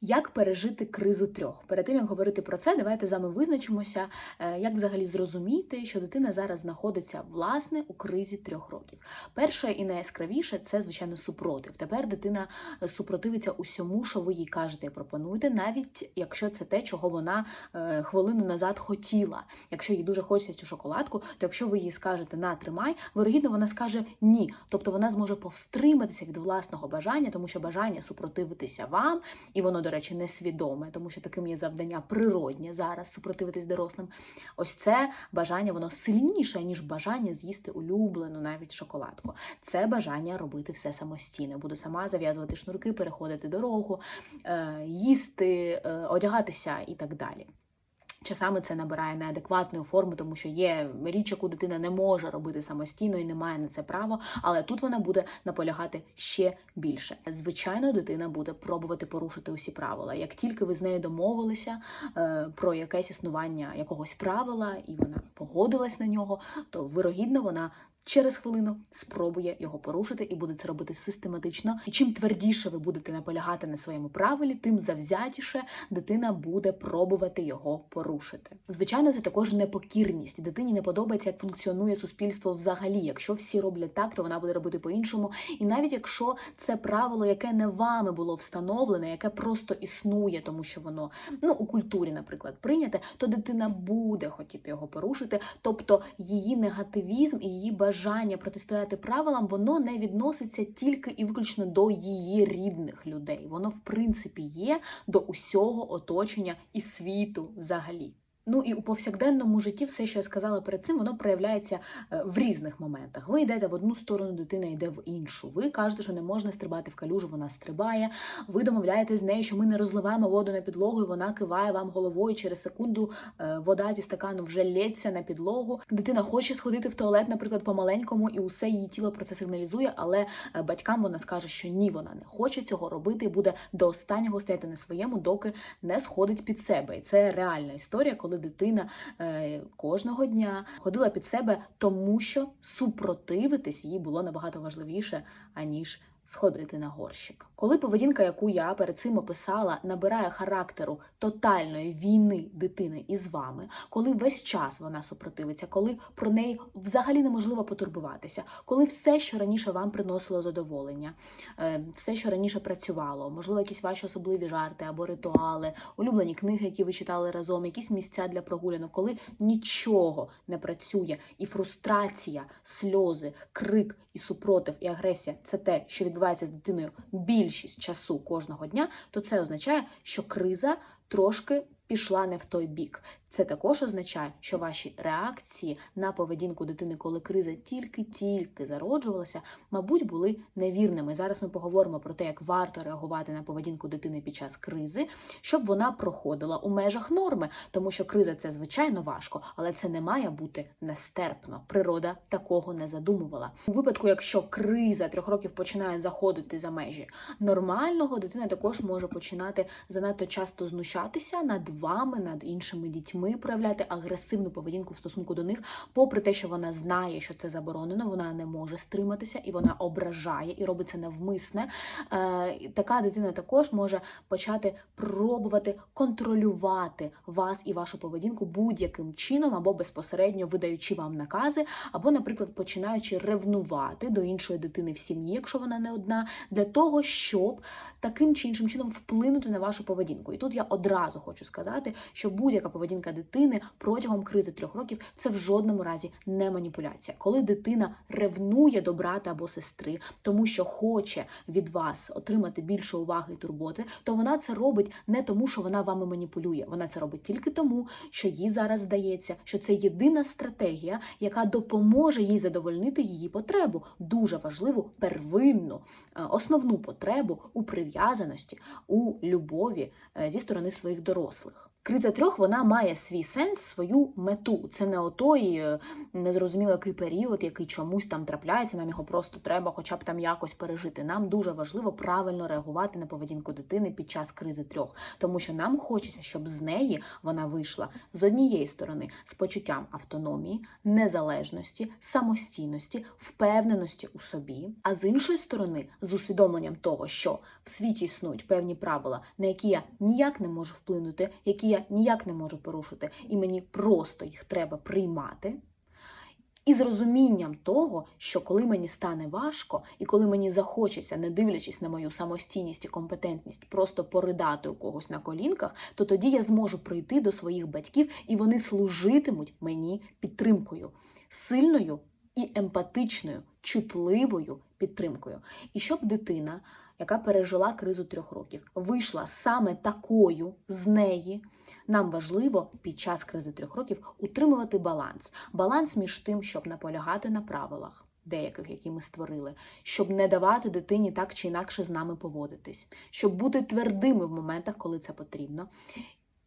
Як пережити кризу трьох? Перед тим як говорити про це, давайте з вами визначимося, е, як взагалі зрозуміти, що дитина зараз знаходиться власне у кризі трьох років. Перше і найяскравіше це звичайно супротив. Тепер дитина е, супротивиться усьому, що ви їй кажете і пропонуєте, навіть якщо це те, чого вона е, хвилину назад хотіла. Якщо їй дуже хочеться цю шоколадку, то якщо ви їй скажете на тримай, вирогідно вона скаже ні. Тобто вона зможе повстриматися від власного бажання, тому що бажання супротивитися вам, і воно, до речі, несвідоме, тому що таким є завдання природнє зараз супротивитись дорослим. Ось це бажання, воно сильніше, ніж бажання з'їсти улюблену навіть шоколадку. Це бажання робити все самостійно. Буду сама зав'язувати шнурки, переходити дорогу, е, їсти, е, одягатися і так далі. Часами це набирає неадекватної форми, тому що є річ, яку дитина не може робити самостійно і не має на це право, але тут вона буде наполягати ще більше. Звичайно, дитина буде пробувати порушити усі правила. Як тільки ви з нею домовилися е, про якесь існування якогось правила, і вона погодилась на нього, то вирогідно вона. Через хвилину спробує його порушити і буде це робити систематично. І чим твердіше ви будете наполягати на своєму правилі, тим завзятіше дитина буде пробувати його порушити. Звичайно, це також непокірність. Дитині не подобається, як функціонує суспільство взагалі. Якщо всі роблять так, то вона буде робити по-іншому. І навіть якщо це правило, яке не вами було встановлене, яке просто існує, тому що воно ну у культурі, наприклад, прийняте, то дитина буде хотіти його порушити. Тобто її негативізм і її бажання бажання протистояти правилам, воно не відноситься тільки і виключно до її рідних людей. Воно, в принципі, є до усього оточення і світу взагалі. Ну і у повсякденному житті все, що я сказала перед цим, воно проявляється е, в різних моментах. Ви йдете в одну сторону, дитина йде в іншу. Ви кажете, що не можна стрибати в калюжу, вона стрибає. Ви домовляєтесь з нею, що ми не розливаємо воду на підлогу, і вона киває вам головою. Через секунду е, вода зі стакану вже лється на підлогу. Дитина хоче сходити в туалет, наприклад, по-маленькому, і усе її тіло про це сигналізує, але е, батькам вона скаже, що ні, вона не хоче цього робити і буде до останнього стояти на своєму, доки не сходить під себе. І це реальна історія, коли дитина е, кожного дня ходила під себе, тому що супротивитись їй було набагато важливіше, аніж сходити на горщик. Коли поведінка, яку я перед цим описала, набирає характеру тотальної війни дитини із вами, коли весь час вона супротивиться, коли про неї взагалі неможливо потурбуватися, коли все, що раніше вам приносило задоволення, е, все, що раніше працювало, можливо, якісь ваші особливі жарти або ритуали, улюблені книги, які ви читали разом, якісь місця для прогулянок, коли нічого не працює, і фрустрація, сльози, крик і супротив, і агресія це те, що відбувається з дитиною більшість часу кожного дня, то це означає, що криза трошки пішла не в той бік. Це також означає, що ваші реакції на поведінку дитини, коли криза тільки-тільки зароджувалася, мабуть, були невірними. Зараз ми поговоримо про те, як варто реагувати на поведінку дитини під час кризи, щоб вона проходила у межах норми, тому що криза це звичайно важко, але це не має бути нестерпно. Природа такого не задумувала. У випадку, якщо криза трьох років починає заходити за межі нормального, дитина також може починати занадто часто знущатися над вами, над іншими дітьми, проявляти агресивну поведінку в стосунку до них, попри те, що вона знає, що це заборонено, вона не може стриматися і вона ображає і робить це навмисне. Е, Така дитина також може почати пробувати контролювати вас і вашу поведінку будь-яким чином, або безпосередньо видаючи вам накази, або, наприклад, починаючи ревнувати до іншої дитини в сім'ї, якщо вона не одна, для того, щоб таким чи іншим чином вплинути на вашу поведінку. І тут я одразу хочу сказати, що будь-яка поведінка дитини протягом кризи трьох років це в жодному разі не маніпуляція. Коли дитина ревнує до брата або сестри, тому що хоче від вас отримати більше уваги і турботи, то вона це робить не тому, що вона вами маніпулює. Вона це робить тільки тому, що їй зараз здається, що це єдина стратегія, яка допоможе їй задовольнити її потребу, дуже важливу первинну, е, основну потребу у прив'язаності, у любові е, зі сторони своїх дорослих. Криза трьох вона має свій сенс, свою мету. Це не отой е, незрозуміло який період, який чомусь там трапляється. Нам його просто треба, хоча б там якось пережити. Нам дуже важливо правильно реагувати на поведінку дитини під час кризи трьох, тому що нам хочеться, щоб з неї вона вийшла з однієї сторони з почуттям автономії, незалежності, самостійності, впевненості у собі, а з іншої сторони, з усвідомленням того, що в світі існують певні правила, на які я ніяк не можу вплинути, які я ніяк не можу порушити, і мені просто їх треба приймати. І з розумінням того, що коли мені стане важко, і коли мені захочеться, не дивлячись на мою самостійність і компетентність, просто поридати у когось на колінках, то тоді я зможу прийти до своїх батьків, і вони служитимуть мені підтримкою, сильною і емпатичною, чутливою підтримкою. І щоб дитина, яка пережила кризу трьох років, вийшла саме такою з неї. Нам важливо під час кризи трьох років утримувати баланс. Баланс між тим, щоб наполягати на правилах, деяких, які ми створили, щоб не давати дитині так чи інакше з нами поводитись, щоб бути твердими в моментах, коли це потрібно,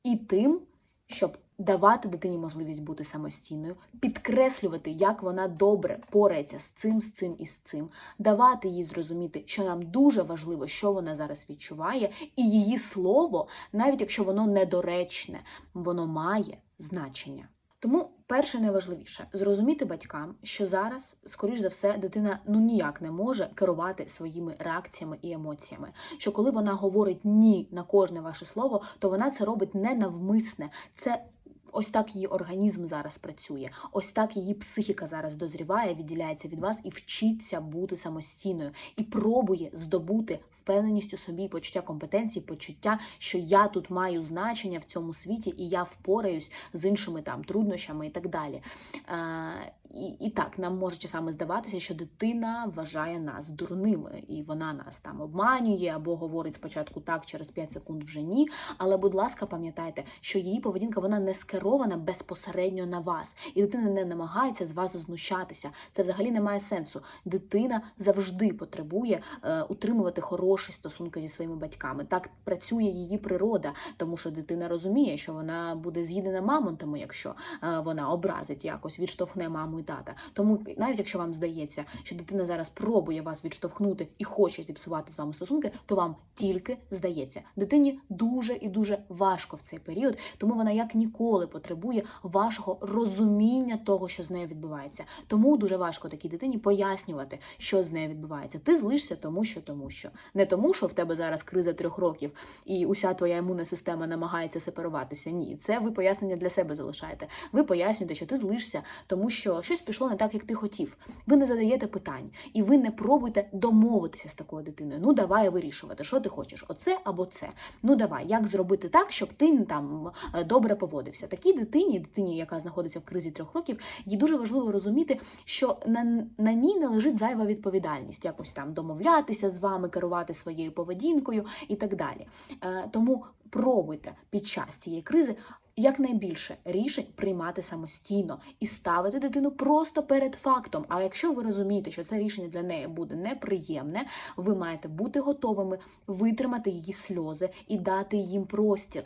і тим, щоб давати дитині можливість бути самостійною, підкреслювати, як вона добре порається з цим, з цим і з цим, давати їй зрозуміти, що нам дуже важливо, що вона зараз відчуває, і її слово, навіть якщо воно недоречне, воно має значення. Тому перше найважливіше зрозуміти батькам, що зараз, скоріш за все, дитина ну ніяк не може керувати своїми реакціями і емоціями. Що коли вона говорить ні на кожне ваше слово, то вона це робить не навмисне. Це Ось так її організм зараз працює, ось так її психіка зараз дозріває, відділяється від вас і вчиться бути самостійною, і пробує здобути впевненість у собі, почуття компетенції, почуття, що я тут маю значення в цьому світі, і я впораюсь з іншими там труднощами і так далі. Е, і, і так, нам може часами здаватися, що дитина вважає нас дурними, і вона нас там обманює або говорить спочатку так, через 5 секунд вже ні. Але, будь ласка, пам'ятайте, що її поведінка вона не скерована безпосередньо на вас, і дитина не намагається з вас знущатися. Це взагалі не має сенсу. Дитина завжди потребує е, утримувати хороші стосунки зі своїми батьками. Так працює її природа, тому що дитина розуміє, що вона буде з'їдена мамонтами, якщо е, вона образить якось, відштовхне маму і тата. Тому навіть якщо вам здається, що дитина зараз пробує вас відштовхнути і хоче зіпсувати з вами стосунки, то вам тільки здається. Дитині дуже і дуже важко в цей період, тому вона як ніколи потребує вашого розуміння того, що з нею відбувається. Тому дуже важко такій дитині пояснювати, що з нею відбувається. Ти злишся, тому що, тому що не тому, що в тебе зараз криза трьох років і уся твоя імунна система намагається сепаруватися. Ні, це ви пояснення для себе залишаєте. Ви пояснюєте, що ти злишся, тому що щось пішло не так, як ти хотів. Ви не задаєте питань, і ви не пробуєте домовитися з такою дитиною. Ну давай вирішувати, що ти хочеш, оце або це. Ну давай, як зробити так, щоб ти там е, добре поводився. Такій дитині, дитині, яка знаходиться в кризі трьох років, їй дуже важливо розуміти, що на, на ній не лежить зайва відповідальність, якось там домовлятися з вами, керувати своєю поведінкою і так далі. Е, Тому пробуйте під час цієї кризи якнайбільше рішень приймати самостійно і ставити дитину просто перед фактом. А якщо ви розумієте, що це рішення для неї буде неприємне, ви маєте бути готовими витримати її сльози і дати їм простір.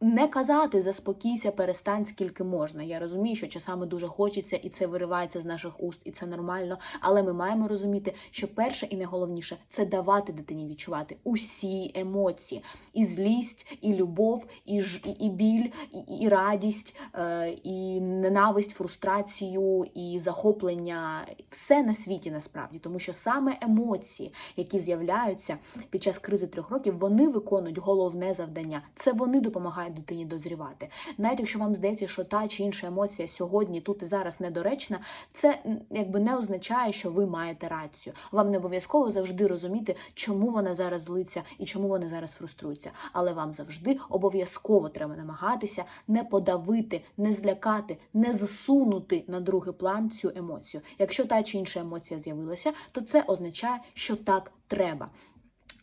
Не казати заспокійся, перестань скільки можна. Я розумію, що часами дуже хочеться, і це виривається з наших уст, і це нормально. Але ми маємо розуміти, що перше і найголовніше це давати дитині відчувати усі емоції: і злість, і любов, і ж і, біль, і, і радість, е, і ненависть, фрустрацію, і захоплення все на світі насправді, тому що саме емоції, які з'являються під час кризи трьох років, вони виконують головне завдання. Це вони допомагають дитині дозрівати. Навіть якщо вам здається, що та чи інша емоція сьогодні, тут і зараз недоречна, це якби не означає, що ви маєте рацію. Вам не обов'язково завжди розуміти, чому вона зараз злиться і чому вона зараз фруструється. Але вам завжди обов'язково треба намагатися не подавити, не злякати, не засунути на другий план цю емоцію. Якщо та чи інша емоція з'явилася, то це означає, що так треба.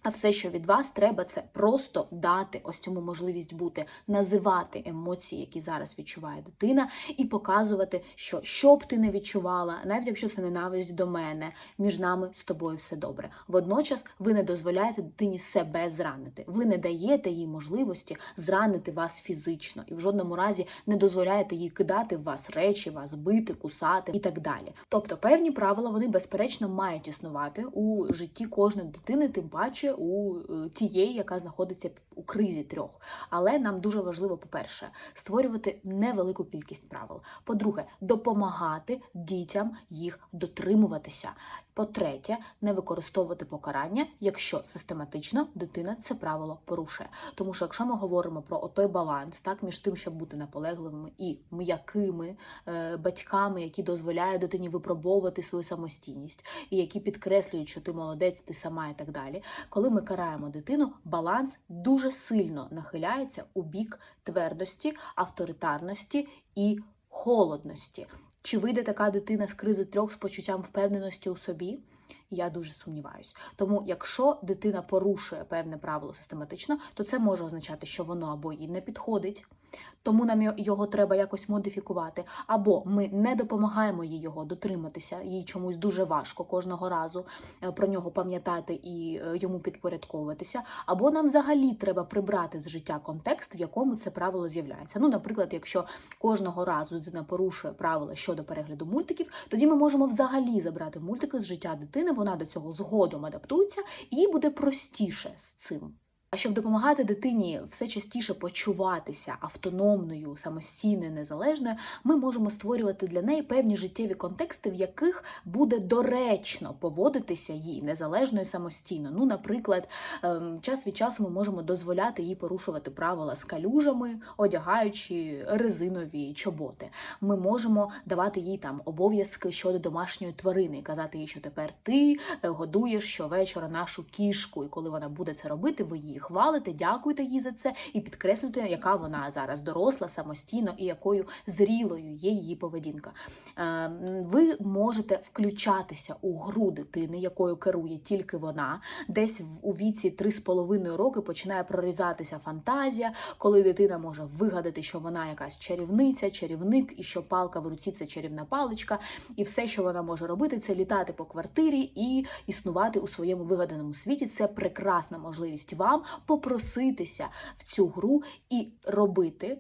А все, що від вас треба, це просто дати ось цьому можливість бути, називати емоції, які зараз відчуває дитина, і показувати, що що ти не відчувала, навіть якщо це ненависть до мене, між нами з тобою все добре. Водночас ви не дозволяєте дитині себе зранити. Ви не даєте їй можливості зранити вас фізично, і в жодному разі не дозволяєте їй кидати в вас речі, вас бити, кусати і так далі. Тобто певні правила вони безперечно мають існувати у житті кожної дитини, тим паче у е, тієї, яка знаходиться у кризі трьох. Але нам дуже важливо, по-перше, створювати невелику кількість правил. По-друге, допомагати дітям їх дотримуватися. По-третє, не використовувати покарання, якщо систематично дитина це правило порушує. Тому що якщо ми говоримо про отой баланс, так між тим, щоб бути наполегливими і м'якими е, батьками, які дозволяють дитині випробовувати свою самостійність, і які підкреслюють, що ти молодець, ти сама і так далі. Коли ми караємо дитину, баланс дуже сильно нахиляється у бік твердості, авторитарності і холодності. Чи вийде така дитина з кризи трьох з почуттям впевненості у собі? Я дуже сумніваюсь. Тому, якщо дитина порушує певне правило систематично, то це може означати, що воно або їй не підходить, тому нам його треба якось модифікувати, або ми не допомагаємо їй його дотриматися, їй чомусь дуже важко кожного разу е, про нього пам'ятати і е, йому підпорядковуватися, або нам взагалі треба прибрати з життя контекст, в якому це правило з'являється. Ну, наприклад, якщо кожного разу дитина порушує правила щодо перегляду мультиків, тоді ми можемо взагалі забрати мультики з життя дитини, вона до цього згодом адаптується, і їй буде простіше з цим. А щоб допомагати дитині все частіше почуватися автономною, самостійною, незалежною, ми можемо створювати для неї певні життєві контексти, в яких буде доречно поводитися їй незалежно і самостійно. Ну, наприклад, ем, час від часу ми можемо дозволяти їй порушувати правила з калюжами, одягаючи резинові чоботи. Ми можемо давати їй там обов'язки щодо домашньої тварини, і казати їй, що тепер ти е, годуєш щовечора нашу кішку, і коли вона буде це робити, ви її хвалите, дякуйте їй за це і підкреслюєте, яка вона зараз доросла, самостійно і якою зрілою є її поведінка. Е, Ви можете включатися у гру дитини, якою керує тільки вона. Десь у віці 3,5 роки починає прорізатися фантазія, коли дитина може вигадати, що вона якась чарівниця, чарівник, і що палка в руці це чарівна паличка, і все, що вона може робити, це літати по квартирі і існувати у своєму вигаданому світі. Це прекрасна можливість вам попроситися в цю гру і робити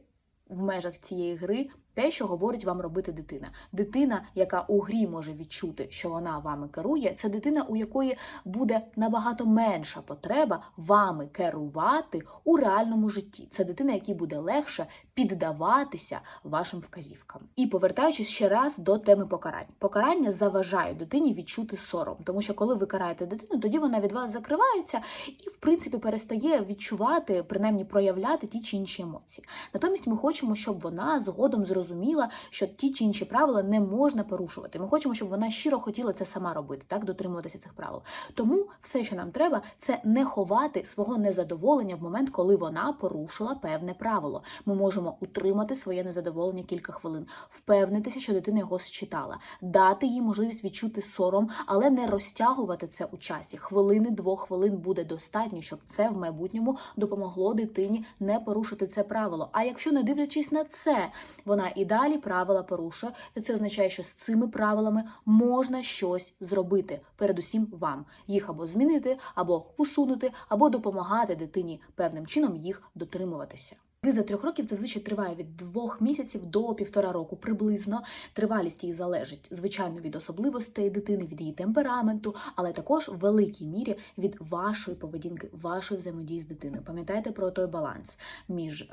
в межах цієї гри. Те, що говорить вам робити дитина. Дитина, яка у грі може відчути, що вона вами керує, це дитина, у якої буде набагато менша потреба вами керувати у реальному житті. Це дитина, якій буде легше піддаватися вашим вказівкам. І повертаючись ще раз до теми покарань. Покарання заважають дитині відчути сором, тому що коли ви караєте дитину, тоді вона від вас закривається і, в принципі, перестає відчувати, принаймні проявляти ті чи інші емоції. Натомість ми хочемо, щоб вона згодом зрозуміла, що ті чи інші правила не можна порушувати. Ми хочемо, щоб вона щиро хотіла це сама робити, так дотримуватися цих правил. Тому все, що нам треба, це не ховати свого незадоволення в момент, коли вона порушила певне правило. Ми можемо утримати своє незадоволення кілька хвилин, впевнитися, що дитина його считала, дати їй можливість відчути сором, але не розтягувати це у часі. Хвилини, двох хвилин буде достатньо, щоб це в майбутньому допомогло дитині не порушити це правило. А якщо не дивлячись на це, вона і далі правила порушує, то це означає, що з цими правилами можна щось зробити, передусім вам їх або змінити, або усунути, або допомагати дитині певним чином їх дотримуватися. Криза трьох років зазвичай триває від двох місяців до півтора року приблизно. Тривалість її залежить, звичайно, від особливостей дитини, від її темпераменту, але також в великій мірі від вашої поведінки, вашої взаємодії з дитиною. Пам'ятайте про той баланс між е,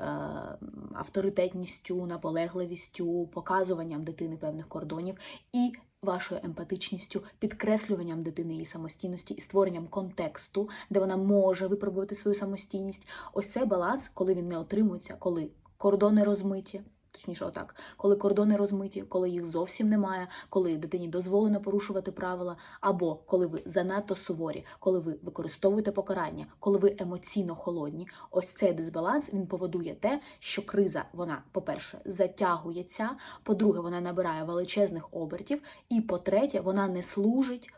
авторитетністю, наполегливістю, показуванням дитини певних кордонів і вашою емпатичністю, підкреслюванням дитини її самостійності і створенням контексту, де вона може випробувати свою самостійність. Ось цей баланс, коли він не отримується, коли кордони розмиті. Точніше, отак, коли кордони розмиті, коли їх зовсім немає, коли дитині дозволено порушувати правила, або коли ви занадто суворі, коли ви використовуєте покарання, коли ви емоційно холодні, ось цей дисбаланс він поводує те, що криза, вона, по-перше, затягується, по-друге, вона набирає величезних обертів, і по-третє, вона не служить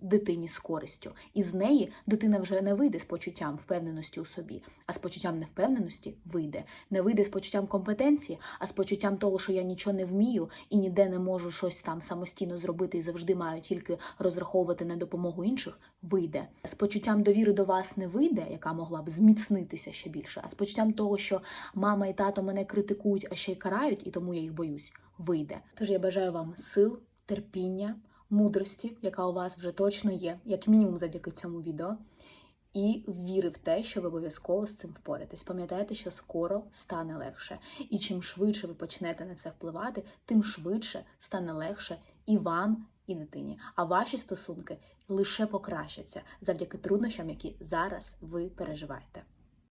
дитині з користю. І з неї дитина вже не вийде з почуттям впевненості у собі, а з почуттям невпевненості вийде. Не вийде з почуттям компетенції, а з почуттям того, що я нічого не вмію і ніде не можу щось там самостійно зробити і завжди маю тільки розраховувати на допомогу інших, вийде. З почуттям довіри до вас не вийде, яка могла б зміцнитися ще більше, а з почуттям того, що мама і тато мене критикують, а ще й карають, і тому я їх боюсь, вийде. Тож я бажаю вам сил, терпіння, мудрості, яка у вас вже точно є, як мінімум завдяки цьому відео. І віри в те, що ви обов'язково з цим впораєтесь. Пам'ятайте, що скоро стане легше. І чим швидше ви почнете на це впливати, тим швидше стане легше і вам, і дитині. А ваші стосунки лише покращаться завдяки труднощам, які зараз ви переживаєте.